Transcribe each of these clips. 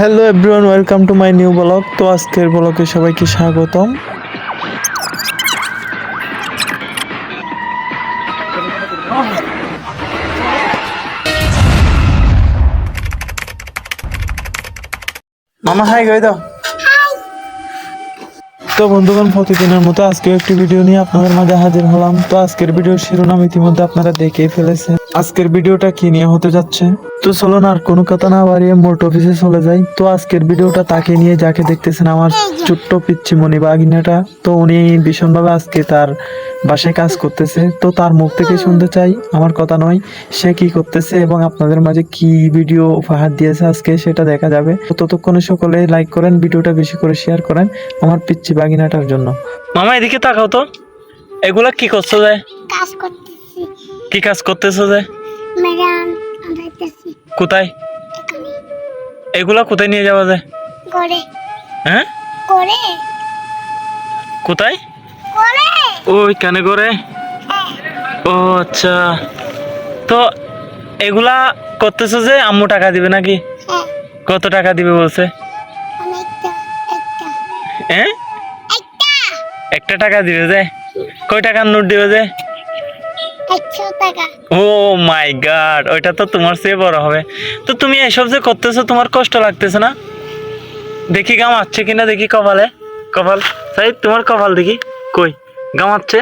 Hello everyone welcome to my new blog তো আজকের ব্লগে সবাইকে স্বাগতম। মামা হাই গাই দাও। তো বন্ধুগণ, প্রতিদিনের মতো আজকেও একটি ভিডিও নিয়ে আপনাদের মাঝে হাজির হলাম। তো আজকের ভিডিওর শিরোনাম ইতিমধ্যে আপনারা দেখেই ফেলেছেন। আজকের ভিডিওটা কি নিয়ে হতে যাচ্ছে? তো চলুন আর কোনো কথা না বাড়িয়ে মোট অফিসে চলে যাই। তো আজকের ভিডিওটা তাকে নিয়ে যাকে দেখতেছেন আমার ছোট্ট পিচ্ছি মনি বাগিনাটা তো উনি ভীষণভাবে আজকে তার বাসায় কাজ করতেছে। তো তার মুখ থেকে শুনতে চাই। আমার কথা নয়, সে কি করতেছে এবং আপনাদের মাঝে কি ভিডিও উপহার দিয়েছে আজকে সেটা দেখা যাবে। ততক্ষণে সকলে লাইক করেন, ভিডিওটা বেশি করে শেয়ার করেন। আমার পিচ্ছি বাগিনাটার জন্য। মামা এদিকে তাকাও তো। এগুলা কি করছ যে? কাজ করতেছি। কি কাজ করতেছো যে? ম্যাডাম আনাইতেছি কোথায়? এখানে। এগুলা কোথায় নিয়ে যাওয়া যায় করে হ্যাঁ? করে কোথায়? করে ওই কানে করে ও আচ্ছা। তো এগুলা করতেছো যে আম্মু টাকা দিবে নাকি? হ্যাঁ। কত টাকা দিবে বলছে? হ্যাঁ? একটা টাকা দিবে যে? কয় টাকার নোট দিবে যে? ও মাই গড ওইটা তো তোমার চেয়ে বড় হবে। তো তুমি এসব যে করতেছো তোমার কষ্ট লাগতেছে না? দেখি গাম আছে কিনা দেখি কপালে। কপাল? সাই তোমার কপাল দেখি। কই? গাম আছে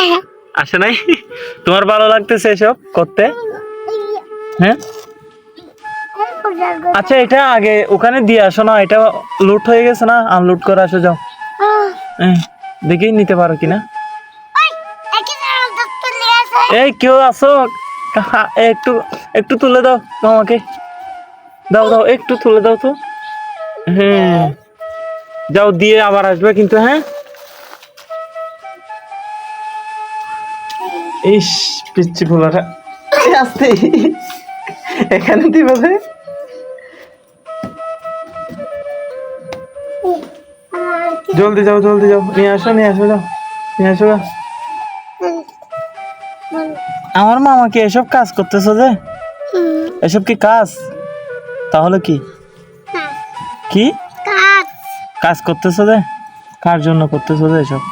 হ্যাঁ। আসে নাই? তোমার ভালো লাগতেছে এসব করতে? হ্যাঁ? আচ্ছা এটা আগে ওখানে দিয়ে আসো না এটা লুট হয়ে গেছে না? আনলোড করে আসো যাও। হ্যাঁ, দেখি নিতে পারো কিনা? এই কেউ আসো। একটু একটু তুলে দাও আমাকে। দাও দাও একটু তুলে দাও তো। হ্যাঁ যাও দিয়ে আবার আসবে কিন্তু হ্যাঁ? ইস পিচ্ছি ফুলাটা আসতে এখানে দিবে জলদি যাও জলদি যাও। নিয়ে আসো নিয়ে আসো যাও। নিয়ে আসো আমার মামা কি এসব কাজ করতেছে যে? এসব কি কাজ? তাহলে কি? কি? কাজ করতেছে যে? কার জন্য করতেছে যে এসব?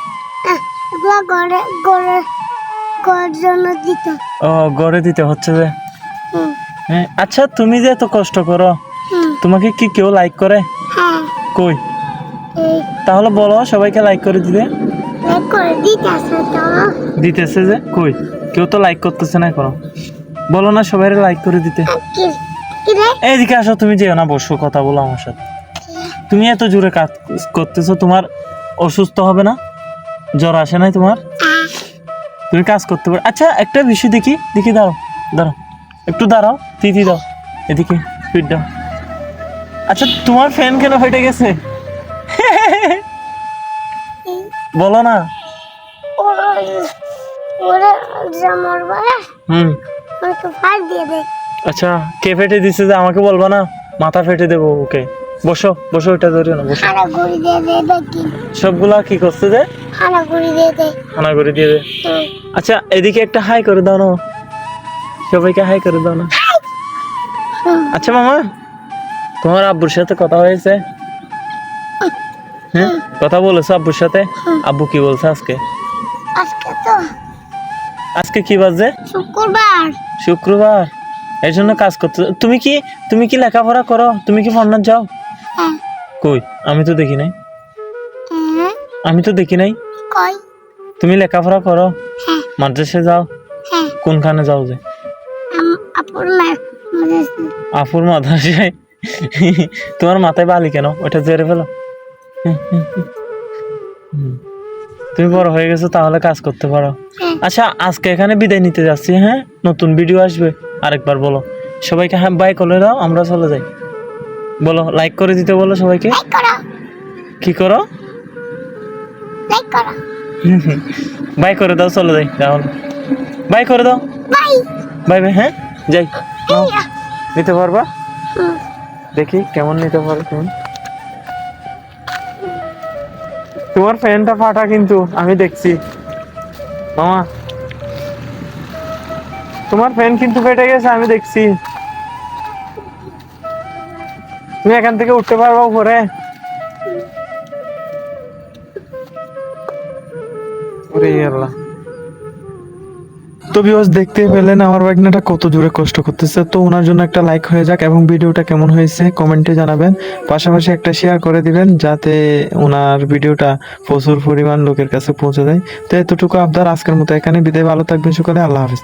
ও গড়ে দিতে হচ্ছে যে। হ্যাঁ আচ্ছা তুমি যে এত কষ্ট করো তোমাকে কি কেউ লাইক করে? হ্যাঁ। কই? তাহলে বলো সবাইকে লাইক করে দিতে দিতেছে যে কই? কেউ তো লাইক করতেছে না এখনও। বলো না সবাই লাইক করে দিতে। এইদিকে আসো তুমি যেও না বসো কথা বলো আমার সাথে। তুমি এত জোরে কাজ করতেছো তোমার অসুস্থ হবে না? জ্বর আসে নাই তোমার? তুমি কাজ করতে পারো। আচ্ছা একটা বিষয় দেখি দেখি দাঁড়াও দাঁড়াও। একটু দাঁড়াও তিতি দাও এদিকে ফিট দাও। আচ্ছা তোমার ফ্যান কেন ফেটে গেছে? বলো না। ওরে ওরে জামর বাবা হুম। আমাকে ফার দিয়ে দে আচ্ছা কে ফেটে দিছে যে আমাকে বলবা না? মাথা ফেটে দেবো ওকে। বসো বসো ওইটা ধরিও না বসো। হানা দিয়ে দে দেখি। সবগুলা কি করছে যে? হানা দিয়ে দে। হানা করে দিয়ে দে। আচ্ছা এদিকে একটা হাই করে দাও না। সবাইকে হাই করে দাও না। আচ্ছা মামা তোমার আব্বুর সাথে কথা হয়েছে? হ্যাঁ? কথা বলেছ আব্বুর সাথে। আব্বু কি বলছে আজকে? আজকে তো আজকে কি বাজে? শুক্রবার। শুক্রবার? এর জন্য কাজ করতে তুমি কি তুমি কি লেখাপড়া করো? তুমি কি ফন্নার যাও? হ্যাঁ। কই? আমি তো দেখি নাই। হ্যাঁ। আমি তো দেখি নাই। কই? তুমি লেখাপড়া করো? হ্যাঁ। মাদ্রাসে যাও? হ্যাঁ। কোনখানে যাও যে? আপুর মাদ্রাসায়? তোমার মাথায় বালি কেন? ওটা জেরে ফেলো। তুমি বড় হয়ে গেছো তাহলে কাজ করতে পারো। হ্যাঁ। আচ্ছা আজকে এখানে বিদায় নিতে যাচ্ছি হ্যাঁ? নতুন ভিডিও আসবে। আরেকবার বলো। সবাইকে হ্যাঁ বাই করে দাও আমরা চলে যাই। বলো লাইক করে দিতে বলো সবাইকে। কি করো? বাই করে। দাও চলে যাই তাহলে। বাই করে দাও। বাই বাই বাই হ্যাঁ? যাই। নিতে পারবা? দেখি কেমন নিতে পারো তুমি। তোমার ফ্যানটা ফাটা কিন্তু, আমি দেখছি। মামা, তোমার ফ্যান কিন্তু ফেটে গেছে, আমি দেখছি। তুমি এখান থেকে উঠতে পারব উপরে। ওরে আল্লাহ। তো ভিউয়ার্স দেখতে পেলেন আমার বাগনাটা কত জোরে কষ্ট করতেছে। তো ওনার জন্য একটা লাইক হয়ে যাক এবং ভিডিওটা কেমন হয়েছে কমেন্টে জানাবেন। পাশাপাশি একটা শেয়ার করে দিবেন যাতে ওনার ভিডিওটা প্রচুর পরিমাণ লোকের কাছে পৌঁছে যায় তো এতটুকু আপনার আজকের মতো এখানে বিদায়, ভালো থাকবেন সকলে আল্লাহ হাফিজ।